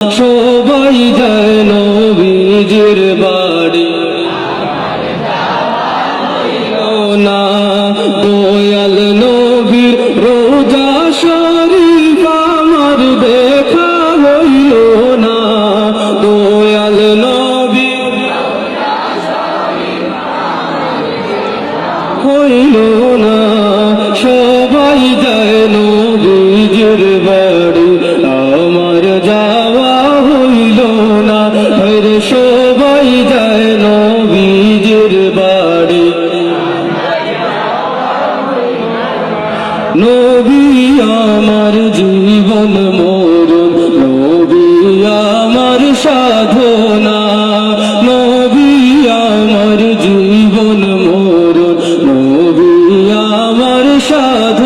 সবাই যায় নবীজির বাড়ি। না, দয়াল নবীর রোজা শরীফ আমার দেখা হইল না। দয়াল নবীর হইল না। আমার জীবন মরণ নবী আমার সাধনা নবী আমার জীবন মরণ নবী আমার সাধনা।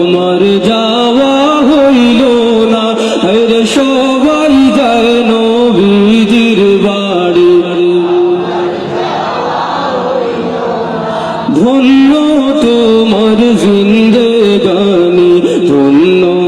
আমার যাওয়া হইল না। হের সবাই যায় নবীজির বাড়ি। ধন্য তোমার জিন্দে গানি ধন্য